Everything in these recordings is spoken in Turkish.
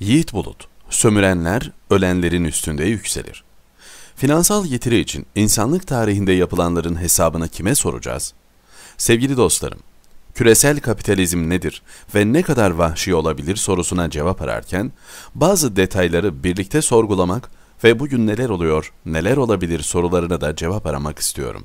Yiğit Bulut, sömürenler ölenlerin üstünde yükselir. Finansal getiri için insanlık tarihinde yapılanların hesabını kime soracağız? Sevgili dostlarım, küresel kapitalizm nedir ve ne kadar vahşi olabilir sorusuna cevap ararken, bazı detayları birlikte sorgulamak ve bugün neler oluyor, neler olabilir sorularına da cevap aramak istiyorum.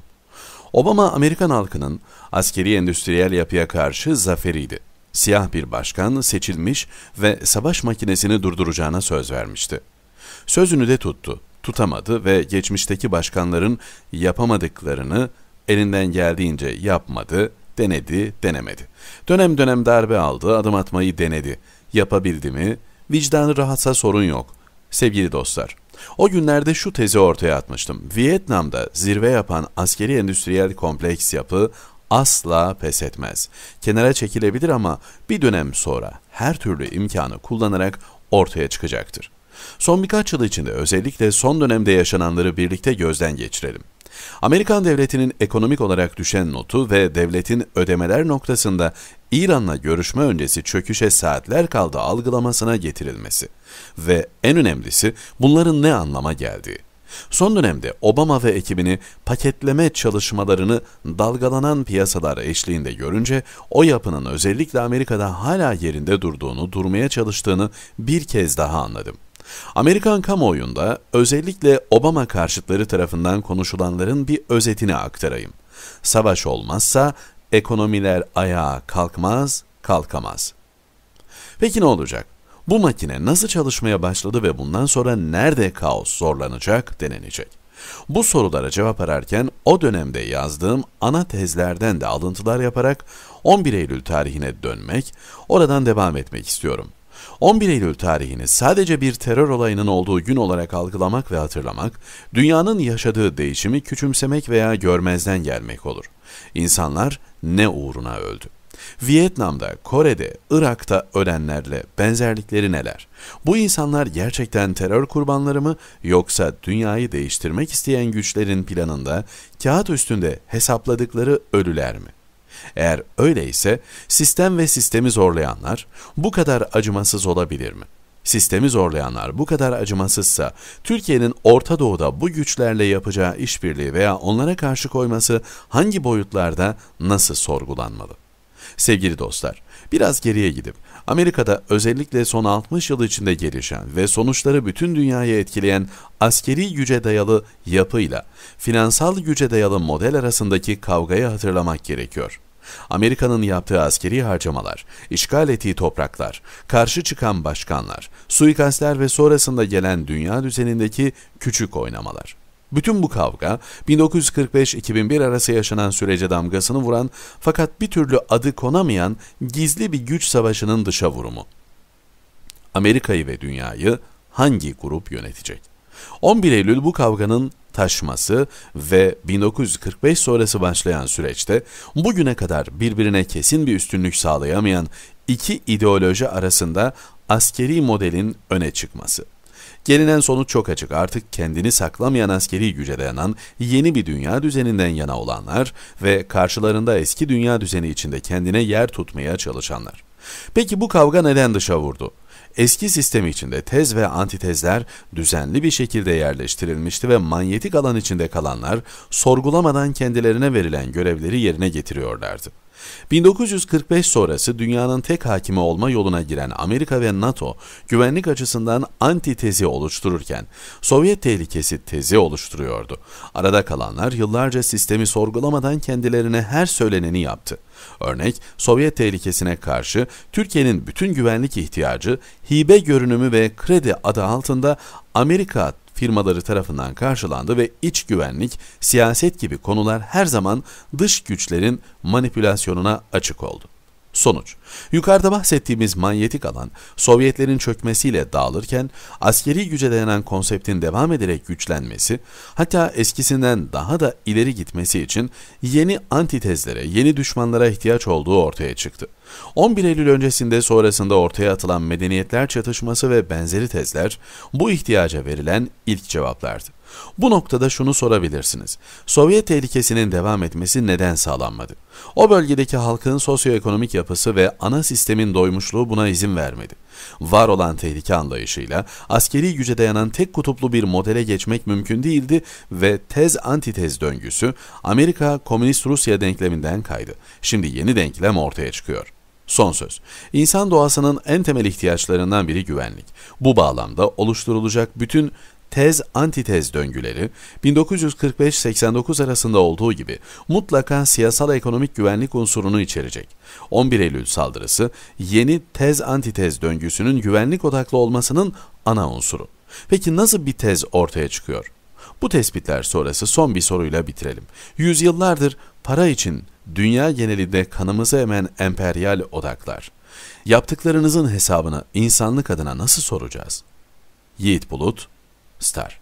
Obama Amerikan halkının askeri endüstriyel yapıya karşı zaferiydi siyah bir başkan seçilmiş ve savaş makinesini durduracağına söz vermişti. Sözünü de tuttu, tutamadı ve geçmişteki başkanların yapamadıklarını elinden geldiğince yapmadı, denedi, denemedi. Dönem dönem darbe aldı, adım atmayı denedi. Yapabildi mi? Vicdanı rahatsa sorun yok. Sevgili dostlar, o günlerde şu tezi ortaya atmıştım. Vietnam'da zirve yapan askeri endüstriyel kompleks yapı asla pes etmez. Kenara çekilebilir ama bir dönem sonra her türlü imkanı kullanarak ortaya çıkacaktır. Son birkaç yıl içinde özellikle son dönemde yaşananları birlikte gözden geçirelim. Amerikan devletinin ekonomik olarak düşen notu ve devletin ödemeler noktasında İran'la görüşme öncesi çöküşe saatler kaldı algılamasına getirilmesi ve en önemlisi bunların ne anlama geldiği. Son dönemde Obama ve ekibini paketleme çalışmalarını dalgalanan piyasalar eşliğinde görünce o yapının özellikle Amerika'da hala yerinde durduğunu, durmaya çalıştığını bir kez daha anladım. Amerikan kamuoyunda özellikle Obama karşıtları tarafından konuşulanların bir özetini aktarayım. Savaş olmazsa ekonomiler ayağa kalkmaz, kalkamaz. Peki ne olacak? Bu makine nasıl çalışmaya başladı ve bundan sonra nerede kaos zorlanacak denenecek. Bu sorulara cevap ararken o dönemde yazdığım ana tezlerden de alıntılar yaparak 11 Eylül tarihine dönmek, oradan devam etmek istiyorum. 11 Eylül tarihini sadece bir terör olayının olduğu gün olarak algılamak ve hatırlamak, dünyanın yaşadığı değişimi küçümsemek veya görmezden gelmek olur. İnsanlar ne uğruna öldü? Vietnam'da, Kore'de, Irak'ta ölenlerle benzerlikleri neler? Bu insanlar gerçekten terör kurbanları mı yoksa dünyayı değiştirmek isteyen güçlerin planında kağıt üstünde hesapladıkları ölüler mi? Eğer öyleyse sistem ve sistemi zorlayanlar bu kadar acımasız olabilir mi? Sistemi zorlayanlar bu kadar acımasızsa Türkiye'nin Orta Doğu'da bu güçlerle yapacağı işbirliği veya onlara karşı koyması hangi boyutlarda nasıl sorgulanmalı? Sevgili dostlar, biraz geriye gidip Amerika'da özellikle son 60 yıl içinde gelişen ve sonuçları bütün dünyayı etkileyen askeri güce dayalı yapıyla finansal güce dayalı model arasındaki kavgayı hatırlamak gerekiyor. Amerika'nın yaptığı askeri harcamalar, işgal ettiği topraklar, karşı çıkan başkanlar, suikastler ve sonrasında gelen dünya düzenindeki küçük oynamalar. Bütün bu kavga 1945-2001 arası yaşanan sürece damgasını vuran fakat bir türlü adı konamayan gizli bir güç savaşının dışa vurumu. Amerika'yı ve dünyayı hangi grup yönetecek? 11 Eylül bu kavganın taşması ve 1945 sonrası başlayan süreçte bugüne kadar birbirine kesin bir üstünlük sağlayamayan iki ideoloji arasında askeri modelin öne çıkması. Gelinen sonuç çok açık. Artık kendini saklamayan askeri güce dayanan yeni bir dünya düzeninden yana olanlar ve karşılarında eski dünya düzeni içinde kendine yer tutmaya çalışanlar. Peki bu kavga neden dışa vurdu? Eski sistemi içinde tez ve antitezler düzenli bir şekilde yerleştirilmişti ve manyetik alan içinde kalanlar sorgulamadan kendilerine verilen görevleri yerine getiriyorlardı. 1945 sonrası dünyanın tek hakimi olma yoluna giren Amerika ve NATO güvenlik açısından anti tezi oluştururken Sovyet tehlikesi tezi oluşturuyordu. Arada kalanlar yıllarca sistemi sorgulamadan kendilerine her söyleneni yaptı. Örnek Sovyet tehlikesine karşı Türkiye'nin bütün güvenlik ihtiyacı hibe görünümü ve kredi adı altında Amerika firmaları tarafından karşılandı ve iç güvenlik, siyaset gibi konular her zaman dış güçlerin manipülasyonuna açık oldu. Sonuç, yukarıda bahsettiğimiz manyetik alan Sovyetlerin çökmesiyle dağılırken askeri güce dayanan konseptin devam ederek güçlenmesi, hatta eskisinden daha da ileri gitmesi için yeni antitezlere, yeni düşmanlara ihtiyaç olduğu ortaya çıktı. 11 Eylül öncesinde sonrasında ortaya atılan medeniyetler çatışması ve benzeri tezler bu ihtiyaca verilen ilk cevaplardı. Bu noktada şunu sorabilirsiniz. Sovyet tehlikesinin devam etmesi neden sağlanmadı? O bölgedeki halkın sosyoekonomik yapısı ve ana sistemin doymuşluğu buna izin vermedi. Var olan tehlike anlayışıyla askeri güce dayanan tek kutuplu bir modele geçmek mümkün değildi ve tez antitez döngüsü Amerika Komünist Rusya denkleminden kaydı. Şimdi yeni denklem ortaya çıkıyor. Son söz. İnsan doğasının en temel ihtiyaçlarından biri güvenlik. Bu bağlamda oluşturulacak bütün tez antitez döngüleri 1945-89 arasında olduğu gibi mutlaka siyasal ekonomik güvenlik unsurunu içerecek. 11 Eylül saldırısı yeni tez antitez döngüsünün güvenlik odaklı olmasının ana unsuru. Peki nasıl bir tez ortaya çıkıyor? Bu tespitler sonrası son bir soruyla bitirelim. Yüzyıllardır para için dünya genelinde kanımızı emen emperyal odaklar. Yaptıklarınızın hesabını insanlık adına nasıl soracağız? Yiğit Bulut, Star